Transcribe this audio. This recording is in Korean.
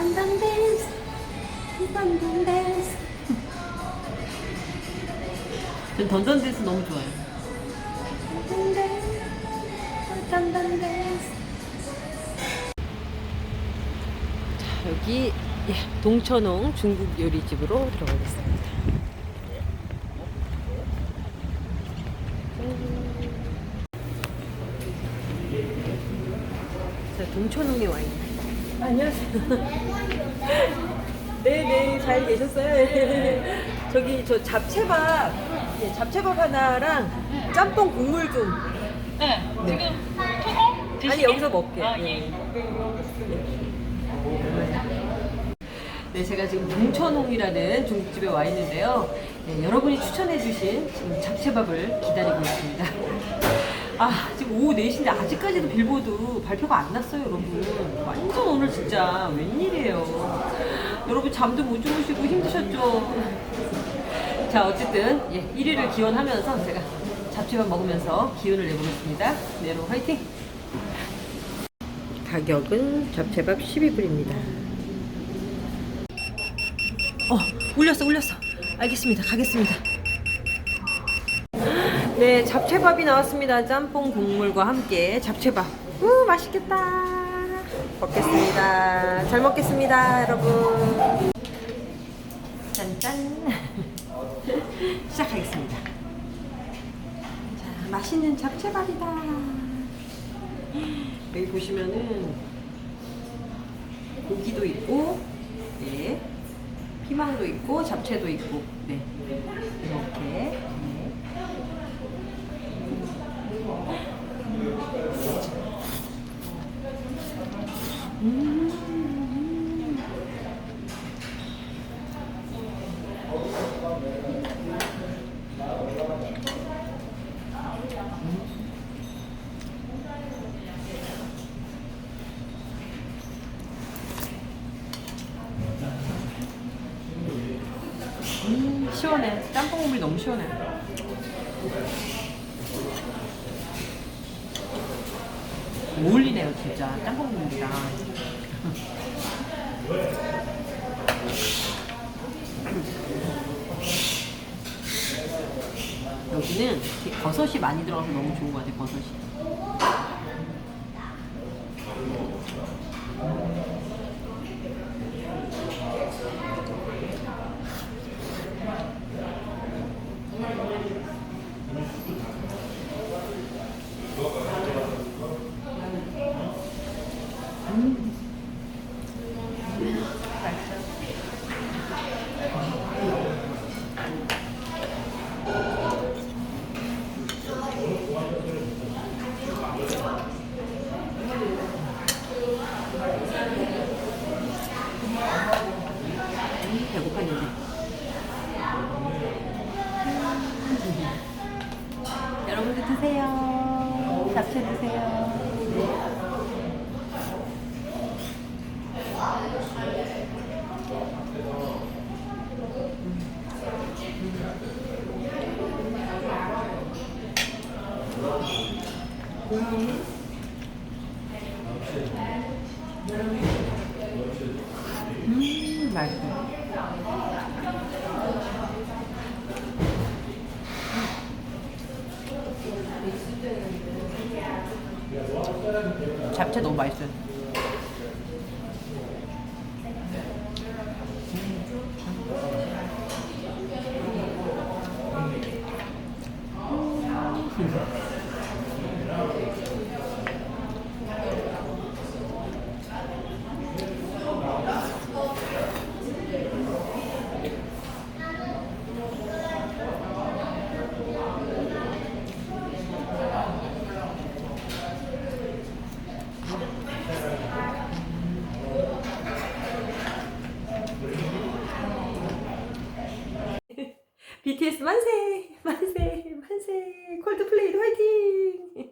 딴딴 댄스 딴딴 댄스 전 던던 댄스 너무 좋아요. 딴딴 댄스 딴딴 댄스 자 여기 예, 동천홍 중국 요리집으로 들어가겠습니다. 자, 동천홍에 와 있네. 안녕하세요. 네네, 잘 계셨어요? 저기, 저 잡채밥, 예, 잡채밥 하나랑 짬뽕 국물 좀. 네, 네. 지금 드시게? 아니, 여기서 먹게. 아, 예. 예. 네, 제가 지금 동천홍이라는 중국집에 와 있는데요. 네, 여러분이 추천해주신 지금 잡채밥을 기다리고 있습니다. 아, 지금 오후 4시인데 아직까지도 빌보드 발표가 안 났어요, 여러분. 완전 오늘 진짜 웬일이에요. 여러분 잠도 못 주무시고 힘드셨죠? 자, 어쨌든, 예, 1위를 기원하면서 제가 잡채밥 먹으면서 기운을 내보겠습니다. 네, 여러분 화이팅! 가격은 잡채밥 12불입니다. 어, 올렸어, 올렸어. 알겠습니다. 가겠습니다. 네, 잡채밥이 나왔습니다. 짬뽕 국물과 함께 잡채밥. 우, 맛있겠다. 먹겠습니다. 잘 먹겠습니다, 여러분. 짠짠. 시작하겠습니다. 자, 맛있는 잡채밥이다. 여기 보시면은 고기도 있고, 네. 피망도 있고 잡채도 있고 네 이렇게 네. 음. 음, 시원해. 짬뽕 국물이 너무 시원해. 어울리네요, 진짜. 짬뽕 국물이랑. 여기는 버섯이 많이 들어가서 너무 좋은 것 같아요, 버섯이. 배고팠는데. 여러분들 드세요. 잡채 드세요. 음, 맛있어. 잡채 너무 맛있어요. BTS 만세! 만세! 만세! 콜드플레이도 화이팅!